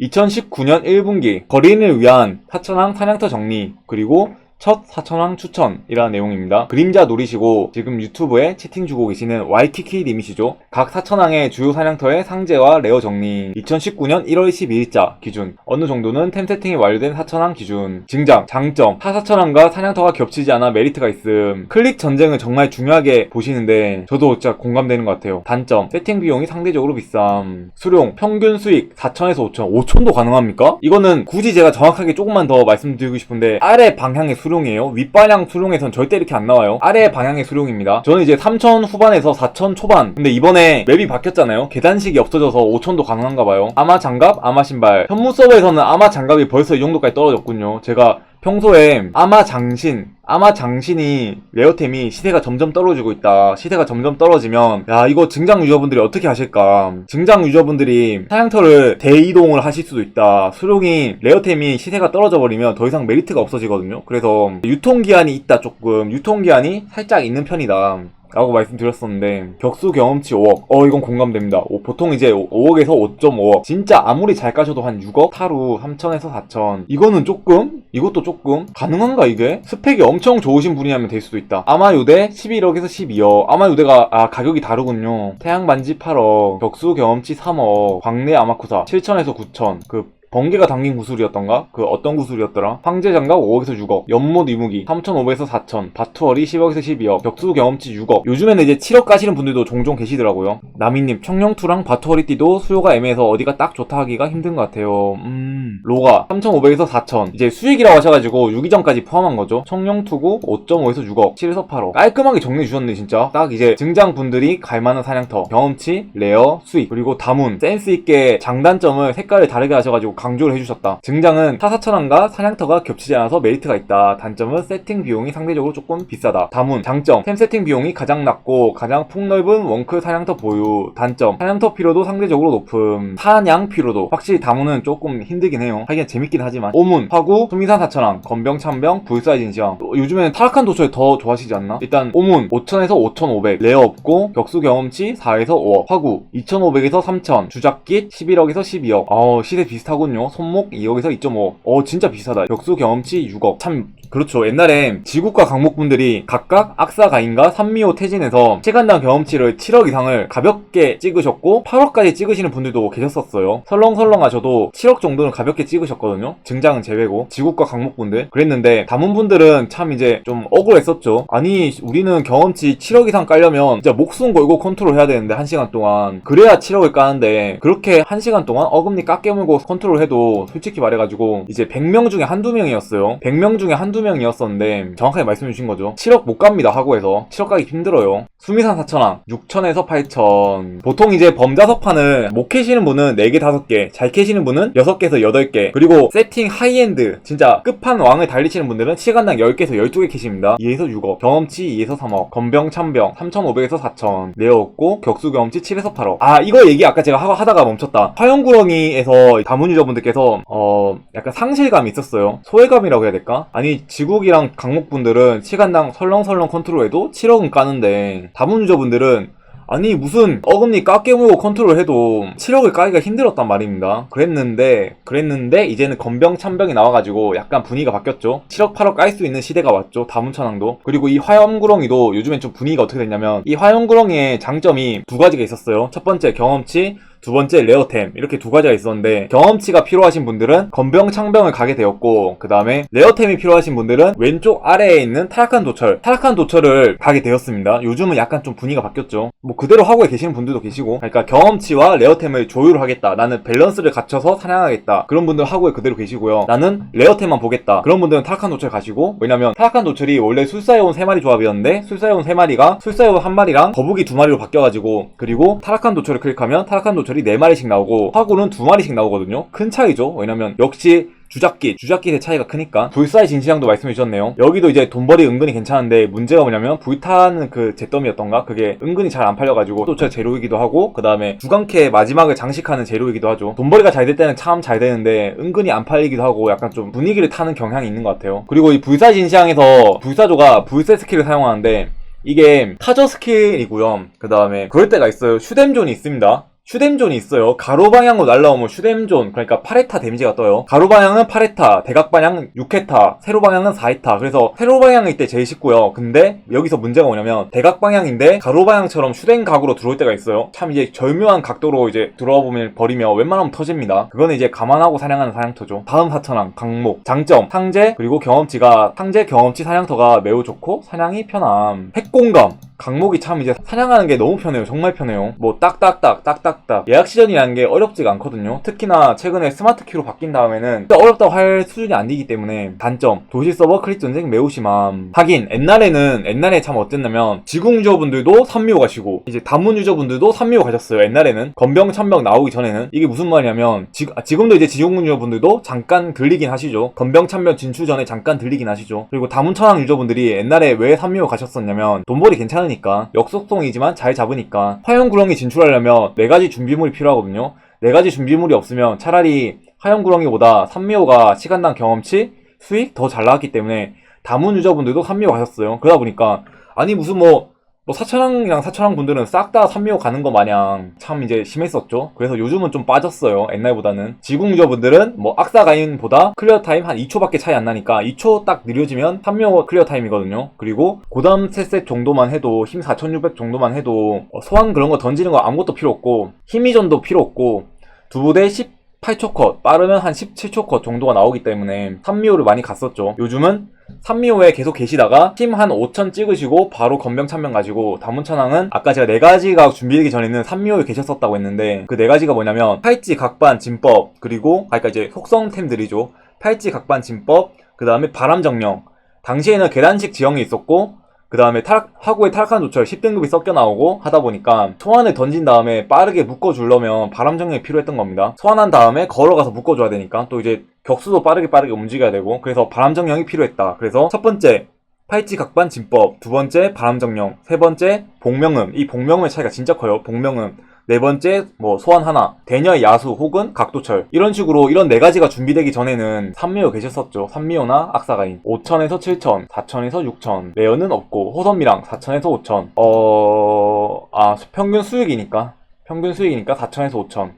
2019년 1분기 거린을 위한 사천왕 사냥터 정리 그리고 첫 사천왕 추천이라는 내용입니다. 그림자 노리시고 지금 유튜브에 채팅 주고 계시는 와이키키 님이시죠. 각 사천왕의 주요 사냥터의 상제와 레어 정리 2019년 1월 12일자 기준 어느 정도는 템 세팅이 완료된 사천왕 기준 증장, 장점 타 사천왕과 사냥터가 겹치지 않아 메리트가 있음 클릭 전쟁을 정말 중요하게 보시는데 저도 진짜 공감되는 것 같아요. 단점 세팅 비용이 상대적으로 비쌈 수령 평균 수익 4천에서 5천 5천도 가능합니까? 이거는 굳이 제가 정확하게 조금만 더 말씀드리고 싶은데 아래 방향의 수 룡이에요. 윗방향 수룡에선 절대 이렇게 안 나와요. 아래 방향의 수룡입니다. 저는 이제 3천 후반에서 4천 초반. 근데 이번에 맵이 바뀌었잖아요. 계단식이 없어져서 5천도 가능한가 봐요. 아마 장갑, 아마 신발. 현무 서버에서는 아마 장갑이 벌써 이 정도까지 떨어졌군요. 제가 평소에 아마 장신, 아마 장신이 레어템이 시세가 점점 떨어지고 있다. 시세가 점점 떨어지면 야 이거 증장 유저분들이 어떻게 하실까? 증장 유저분들이 사양터를 대이동을 하실 수도 있다. 수룡이 레어템이 시세가 떨어져 버리면 더 이상 메리트가 없어지거든요. 그래서 유통기한이 있다 조금 유통기한이 살짝 있는 편이다. 라고 말씀드렸었는데 격수 경험치 5억. 어 이건 공감됩니다. 오, 보통 이제 5억에서 5.5억. 진짜 아무리 잘 까셔도 한 6억? 타루 3천에서 4천. 이거는 조금? 이것도 조금? 가능한가 이게? 스펙이 엄청 좋으신 분이라면 될 수도 있다. 아마 요대 11억에서 12억. 아마 요대가 아 가격이 다르군요. 태양반지 8억. 격수 경험치 3억. 광내 아마쿠사. 7천에서 9천. 그 번개가 담긴 구슬이었던가? 그 어떤 구슬이었더라? 황제 장갑 5억에서 6억, 연못 이무기 3,500에서 4,000, 바투어리 10억에서 12억, 격수 경험치 6억. 요즘에는 이제 7억 가시는 분들도 종종 계시더라고요. 나미님, 청룡투랑 바투어리띠도 수요가 애매해서 어디가 딱 좋다 하기가 힘든 것 같아요. 음, 로가 3,500에서 4,000. 이제 수익이라고 하셔가지고 유기전까지 포함한 거죠. 청룡투구 5.5에서 6억, 7에서 8억. 깔끔하게 정리해 주셨네 진짜. 딱 이제 증장분들이 갈만한 사냥터, 경험치, 레어, 수익, 그리고 다문, 센스 있게 장단점을 색깔을 다르게 하셔가지고 강조를 해주셨다. 증장은 타사천왕과 사냥터가 겹치지 않아서 메리트가 있다. 단점은 세팅 비용이 상대적으로 조금 비싸다. 다문, 장점, 템 세팅 비용이 가장 낮고 가장 폭넓은 원클 사냥터 보유. 단점, 사냥터 피로도 상대적으로 높음. 사냥 피로도. 확실히 다문은 조금 힘들긴 해요. 하긴 재밌긴 하지만. 오문, 화구, 수미산 사천왕, 건병, 참병, 불사의 진시황. 요즘에는 타락한 도처에 더 좋아하시지 않나? 일단 오문 5천에서 5,500, 레어 없고 격수 경험치 4에서 5억, 화구 2,500에서 3,000, 주작깃 11억에서 12억. 어 시세 비슷하군 요. 손목 2억에서 2.5억. 어 진짜 비싸다. 격수 경험치 6억. 참 그렇죠. 옛날에 지국과 강목분들이 각각 악사 가인과 산미호 태진에서 시간당 경험치를 7억 이상을 가볍게 찍으셨고 8억까지 찍으시는 분들도 계셨었어요. 설렁설렁 하셔도 7억 정도는 가볍게 찍으셨거든요. 증장은 제외고 지국과 강목분들 그랬는데 담은분들은 참 이제 좀 억울했었죠. 아니 우리는 경험치 7억 이상 깔려면 진짜 목숨 걸고 컨트롤 해야 되는데 1시간 동안 그래야 7억을 까는데 그렇게 1시간 동안 어금니 깎여물고 컨트롤 해도 솔직히 말해가지고 이제 100명 중에 한두 명이었어요. 100명 중에 한두 명이었었는데 정확하게 말씀해 주신 거죠. 7억 못 갑니다 하고 해서 7억 가기 힘들어요. 수미산 4천왕 6천에서 8천 보통 이제 범자석판을 못 캐시는 분은 4개 5개 잘 캐시는 분은 6개에서 8개 그리고 세팅 하이엔드 진짜 끝판 왕을 달리시는 분들은 시간당 10개에서 12개 캐십니다 2에서 6억 경험치 2에서 3억 건병 참병 3,500에서 4천 내어 없고 격수 경험치 7에서 8억 아 이거 얘기 아까 제가 하- 하다가 멈췄다 화영구렁이에서 다문 유저분들께서 어 약간 상실감이 있었어요 소외감이라고 해야 될까? 아니 지국이랑 강목분들은 시간당 설렁설렁 컨트롤해도 7억은 까는데 다문 유저분들은 아니 무슨 어금니 깎게 물고 컨트롤 해도 7억을 까기가 힘들었단 말입니다. 그랬는데 그랬는데 이제는 건병 참병이 나와가지고 약간 분위기가 바뀌었죠. 7억 8억 깔 수 있는 시대가 왔죠. 다문천왕도 그리고 이 화염구렁이도 요즘엔 좀 분위기가 어떻게 됐냐면 이 화염구렁이의 장점이 두 가지가 있었어요. 첫 번째 경험치 두 번째 레어템. 이렇게 두 가지가 있었는데 경험치가 필요하신 분들은 건병 창병을 가게 되었고 그 다음에 레어템이 필요하신 분들은 왼쪽 아래에 있는 타락한 도철 타락한 도철을 가게 되었습니다. 요즘은 약간 좀 분위기가 바뀌었죠. 뭐 그대로 하고 계시는 분들도 계시고 그러니까 경험치와 레어템을 조율을 하겠다. 나는 밸런스를 갖춰서 사냥하겠다. 그런 분들 하고에 그대로 계시고요. 나는 레어템만 보겠다. 그런 분들은 타락한 도철 가시고 왜냐면 타락한 도철이 원래 술사여운 3마리 조합이었는데 술사여운 3마리가 술사여운 1마리랑 거북이 2마리로 바뀌어가지고 그리고 타락한 도철을 클릭하면 타락한 도철 이 4마리씩 나오고 화구는 2마리씩 나오거든요. 큰 차이죠. 왜냐면 역시 주작깃, 주작깃의 차이가 크니까. 불사의 진시장도 말씀해 주셨네요. 여기도 이제 돈벌이 은근히 괜찮은데 문제가 뭐냐면 불타는 그 잿더미였던가? 그게 은근히 잘 안 팔려가지고 또 저 재료이기도 하고 그 다음에 주간캐 마지막을 장식하는 재료이기도 하죠. 돈벌이가 잘 될 때는 참 잘 되는데 은근히 안 팔리기도 하고 약간 좀 분위기를 타는 경향이 있는 것 같아요. 그리고 이 불사 진시장에서 불사조가 불새 스킬을 사용하는데 이게 타저 스킬이고요. 그 다음에 그럴 때가 있어요. 슈뎀존이 있습니다 슈뎀존이 있어요. 가로 방향으로 날라오면 슈뎀존, 그러니까 8회타 데미지가 떠요. 가로 방향은 8회타, 대각 방향은 6회타, 세로 방향은 4회타. 그래서 세로 방향일 때 제일 쉽고요. 근데 여기서 문제가 뭐냐면 대각 방향인데 가로 방향처럼 슈뎀 각으로 들어올 때가 있어요. 참 이제 절묘한 각도로 이제 들어와 보면 버리면 웬만하면 터집니다. 그거는 이제 감안하고 사냥하는 사냥터죠. 다음 사천왕, 강목, 장점, 상제, 그리고 경험치가 상제 경험치 사냥터가 매우 좋고 사냥이 편함. 핵공감, 강목이 참 이제 사냥하는 게 너무 편해요. 정말 편해요. 뭐 딱딱딱 딱딱 딱 예약 시전이라는 게 어렵지가 않거든요. 특히나 최근에 스마트 키로 바뀐 다음에는 어렵다고 할 수준이 아니기 때문에 단점 도시 서버 클릭 전쟁 매우 심함. 하긴 옛날에는 옛날에 참 어땠냐면 지궁 유저분들도 3미호 가시고 이제 단문 유저분들도 3미호 가셨어요. 옛날에는 건병 천병 나오기 전에는 이게 무슨 말이냐면 지, 아, 지금도 이제 지궁 유저분들도 잠깐 들리긴 하시죠. 건병 천병 진출 전에 잠깐 들리긴 하시죠. 그리고 다문 천왕 유저분들이 옛날에 왜 3미호 가셨었냐면 돈벌이 괜찮으니까 역속성이지만 잘 잡으니까 화염구렁이 진출하려면 네 가지 준비물이 필요하거든요. 네 가지 준비물이 없으면 차라리 화염구렁이보다 3미호가 시간당 경험치 수익 더 잘 나왔기 때문에 다문 유저분들도 3미호 가셨어요. 그러다 보니까 아니 무슨 뭐, 뭐 사천왕이랑 사천왕 분들은 싹다 3미호 가는 거 마냥 참 이제 심했었죠. 그래서 요즘은 좀 빠졌어요. 옛날보다는. 지궁 유저분들은 뭐 악사 가인보다 클리어 타임 한 2초밖에 차이 안 나니까 2초 딱 느려지면 3미호 클리어 타임이거든요. 그리고 고담 3셋 정도만 해도 힘 4600 정도만 해도 어, 소환 그런 거 던지는 거 아무것도 필요 없고 힘이전도 필요 없고 두 부대 10 8초 컷, 빠르면 한 17초 컷 정도가 나오기 때문에 3미호를 많이 갔었죠. 요즘은 3미호에 계속 계시다가 팀 한 5천 찍으시고 바로 건병 참명 가지고 다문천왕은 아까 제가 네 가지가 준비되기 전에는 3미호에 계셨었다고 했는데 그 네 가지가 뭐냐면 팔찌, 각반, 진법 그리고 그러니까 이제 속성템들이죠. 팔찌, 각반, 진법 그 다음에 바람정령 당시에는 계단식 지형이 있었고 그 다음에 타락, 하고의 타락한 조철 10등급이 섞여 나오고 하다 보니까 소환을 던진 다음에 빠르게 묶어주려면 바람정령이 필요했던 겁니다. 소환한 다음에 걸어가서 묶어줘야 되니까 또 이제 격수도 빠르게 빠르게 움직여야 되고 그래서 바람 정령이 필요했다. 그래서 첫 번째 팔찌 각반 진법, 두 번째 바람 정령, 세 번째 복명음. 이 복명음의 차이가 진짜 커요. 복명음. 네 번째 뭐 소환 하나, 대녀의 야수 혹은 각도철. 이런 식으로 이런 네 가지가 준비되기 전에는 산미호 계셨었죠. 산미호나 악사가인. 5천에서 7천, 4천에서 6천. 레어는 없고 호선미랑 4천에서 5천. 어 아 평균 수익이니까. 평균 수익이니까 4천에서 5천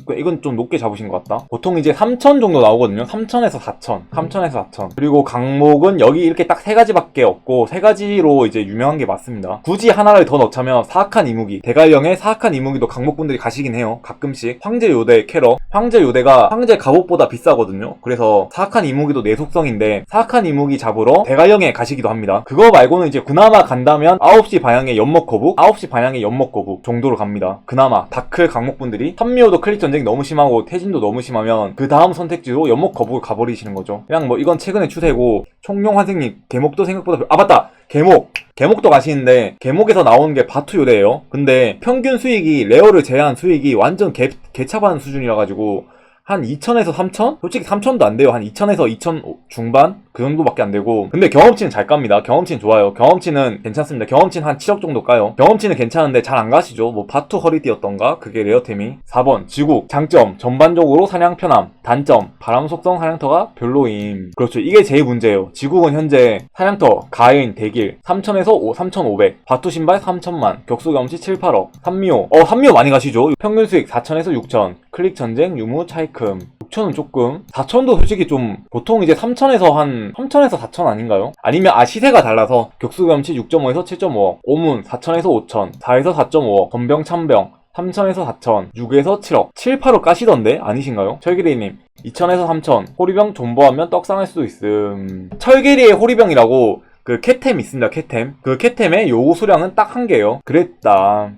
이거- 이건 좀 높게 잡으신 것 같다. 보통 이제 3천 정도 나오거든요. 3천에서 4천, 3천에서 4천. 그리고 강목은 여기 이렇게 딱 세 가지밖에 없고 세 가지로 이제 유명한 게 맞습니다. 굳이 하나를 더 넣자면 사악한 이무기, 대갈령의 사악한 이무기도 강목분들이 가시긴 해요. 가끔씩 황제 요대 캐러, 황제 요대가 황제 갑옷보다 비싸거든요. 그래서 사악한 이무기도 내 속성인데 사악한 이무기 잡으러 대갈령에 가시기도 합니다. 그거 말고는 이제 그나마 간다면 9시 방향의 연목 거북, 9시 방향의 연목 거북 정도로 갑니다. 그나마 다클 강목분들이 선미호도 클릭 전쟁이 너무 심하고 태진도 너무 심하면 그 다음 선택지로 연목 거북을 가버리시는 거죠. 그냥 뭐 이건 최근의 추세고 총룡 환생님 개목도 생각보다 별- 아 맞다 개목 개목도 가시는데 개목에서 나오는 게 바투 요대예요. 근데 평균 수익이 레어를 제외한 수익이 완전 개, 개차반 수준이라 가지고 한 2천에서 3천? 솔직히 3천도 안 돼요. 한 2천에서 2천 중반? 그 정도밖에 안 되고. 근데 경험치는 잘 깝니다. 경험치는 좋아요. 경험치는 괜찮습니다. 경험치는 한 7억 정도 까요. 경험치는 괜찮은데 잘 안 가시죠. 뭐 바투 허리띠였던가? 그게 레어템이. 4번 지국. 장점. 전반적으로 사냥 편함. 단점. 바람 속성 사냥터가 별로임. 그렇죠. 이게 제일 문제예요. 지국은 현재 사냥터, 가인, 대길 3천에서 5, 3,500. 바투 신발 3천만. 격수 경험치 7, 8억. 산미호. 어, 산미호 많이 가시죠. 평균 수익 4천에서 6천. 클릭 전쟁, 유무, 차이큼. 6천은 조금. 4천도 솔직히 좀, 보통 이제 3천에서 한, 3천에서 4천 아닌가요? 아니면, 아, 시세가 달라서, 격수 경험치 6.5에서 7.5억. 오문 4천에서 5천. 4에서 4.5억. 건병, 참병. 3천에서 4천, 6에서 7억, 7, 8억 까시던데? 아니신가요? 철기리님, 2천에서 3천, 호리병 존버하면 떡상할 수도 있음. 철기리의 호리병이라고 그 캣템 있습니다, 캣템. 그 캣템의 요구 수량은 딱 한 개요. 그랬다.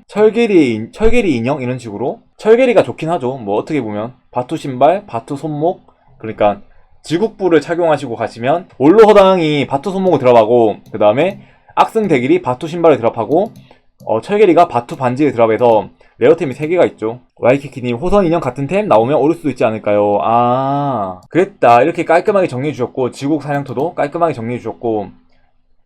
인- 철기리 인형? 이런 식으로. 철기리가 좋긴 하죠. 뭐 어떻게 보면. 바투 신발, 바투 손목. 그러니까 지국부를 착용하시고 가시면 올로 허당이 바투 손목을 드랍하고 그 다음에 악승 대길이 바투 신발을 드랍하고 어, 철계리가 바투 반지를 드랍해서 레어템이 3개가 있죠. 와이키키님 호선 인형 같은 템 나오면 오를 수도 있지 않을까요? 아 그랬다. 이렇게 깔끔하게 정리해 주셨고 지국 사냥터도 깔끔하게 정리해 주셨고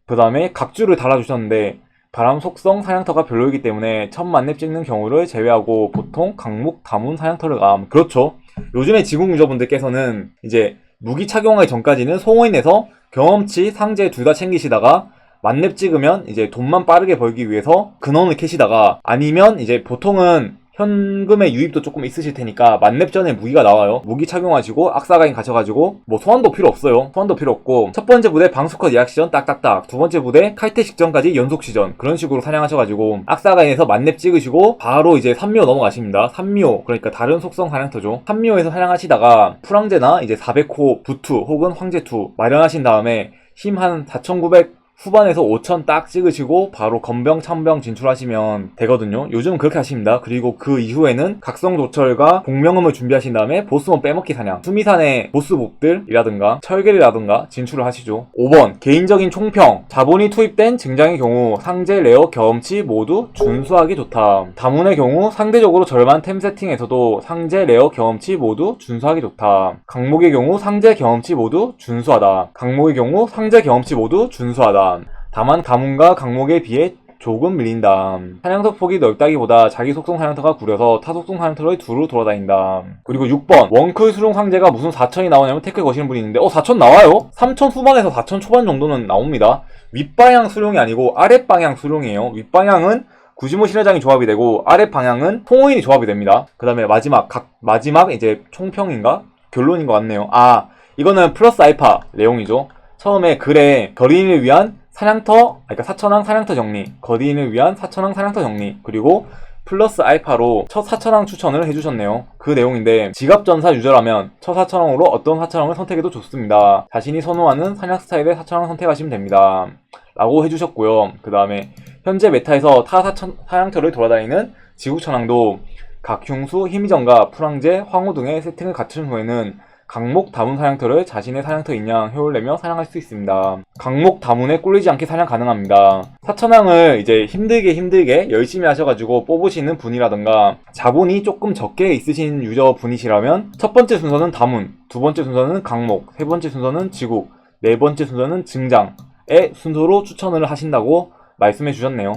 그 다음에 각주를 달아주셨는데 바람 속성 사냥터가 별로이기 때문에 첫 만렙 찍는 경우를 제외하고 보통 강목 다문 사냥터를 감. 그렇죠. 요즘에 지국 유저분들께서는 이제 무기 착용하기 전까지는 송호인에서 경험치, 상제 둘 다 챙기시다가 만렙 찍으면 이제 돈만 빠르게 벌기 위해서 근원을 캐시다가 아니면 이제 보통은 현금의 유입도 조금 있으실 테니까 만렙 전에 무기가 나와요. 무기 착용하시고 악사가인 가셔가지고 뭐 소환도 필요 없어요. 소환도 필요 없고 첫 번째 부대 방수컷 예약 시전 딱딱딱 두 번째 부대 칼퇴 직전까지 연속 시전 그런 식으로 사냥하셔가지고 악사가인에서 만렙 찍으시고 바로 이제 산미호 넘어가십니다. 산미호 그러니까 다른 속성 사냥터죠. 산미호에서 사냥하시다가 풀황제나 이제 400호 부투 혹은 황제투 마련하신 다음에 힘 한 4,900 후반에서 5천 딱 찍으시고 바로 건병 참병 진출하시면 되거든요. 요즘 그렇게 하십니다. 그리고 그 이후에는 각성 조철과 공명음을 준비하신 다음에 보스몬 빼먹기 사냥, 수미산의 보스복들이라든가 철결이라든가 진출을 하시죠. 5번 개인적인 총평 자본이 투입된 증장의 경우 상제, 레어, 경험치 모두 준수하기 좋다. 다문의 경우 상대적으로 절반 템 세팅에서도 상제, 레어, 경험치 모두 준수하기 좋다. 강목의 경우 상제, 경험치 모두 준수하다. 강목의 경우 상제, 경험치 모두 준수하다. 다만 가문과 강목에 비해 조금 밀린다. 사냥터 폭이 넓다기보다 자기 속성 사냥터가 구려서 타 속성 사냥터를 두루 돌아다닌다. 그리고 6번 원클 수룡 상제가 무슨 4천이 나오냐면 태클 거시는 분이 있는데 어 4천 나와요? 3천 후반에서 4천 초반 정도는 나옵니다. 윗방향 수룡이 아니고 아랫방향 수룡이에요. 윗방향은 구시모 신회장이 조합이 되고 아랫방향은 통호인이 조합이 됩니다. 그 다음에 마지막 각 마지막 이제 총평인가 결론인 것 같네요. 아 이거는 플러스 알파 내용이죠. 처음에 글에 거리인을 위한 사냥터, 그러니까 사천왕 사냥터 정리, 거리인을 위한 사천왕 사냥터 정리, 그리고 플러스 알파로 첫 사천왕 추천을 해주셨네요. 그 내용인데 지갑전사 유저라면 첫 사천왕으로 어떤 사천왕을 선택해도 좋습니다. 자신이 선호하는 사냥 스타일의 사천왕 선택하시면 됩니다. 라고 해주셨고요. 그 다음에 현재 메타에서 타 사천, 사냥터를 돌아다니는 지구천왕도 각흉수, 희미정과 풀황제, 황후 등의 세팅을 갖춘 후에는 강목 다문 사냥터를 자신의 사냥터 인양 효율 내며 사냥할 수 있습니다. 강목 다문에 꿀리지 않게 사냥 가능합니다. 사천왕을 이제 힘들게 힘들게 열심히 하셔가지고 뽑으시는 분이라던가 자본이 조금 적게 있으신 유저 분이시라면 첫 번째 순서는 다문, 두 번째 순서는 강목, 세 번째 순서는 지국, 네 번째 순서는 증장의 순서로 추천을 하신다고 말씀해 주셨네요.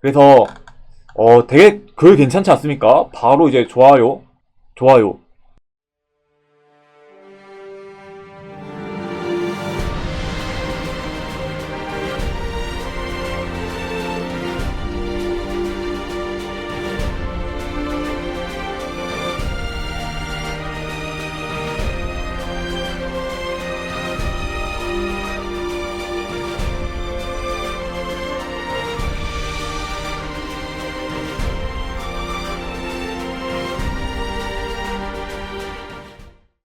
그래서 어 되게 글 괜찮지 않습니까? 바로 이제 좋아요, 좋아요,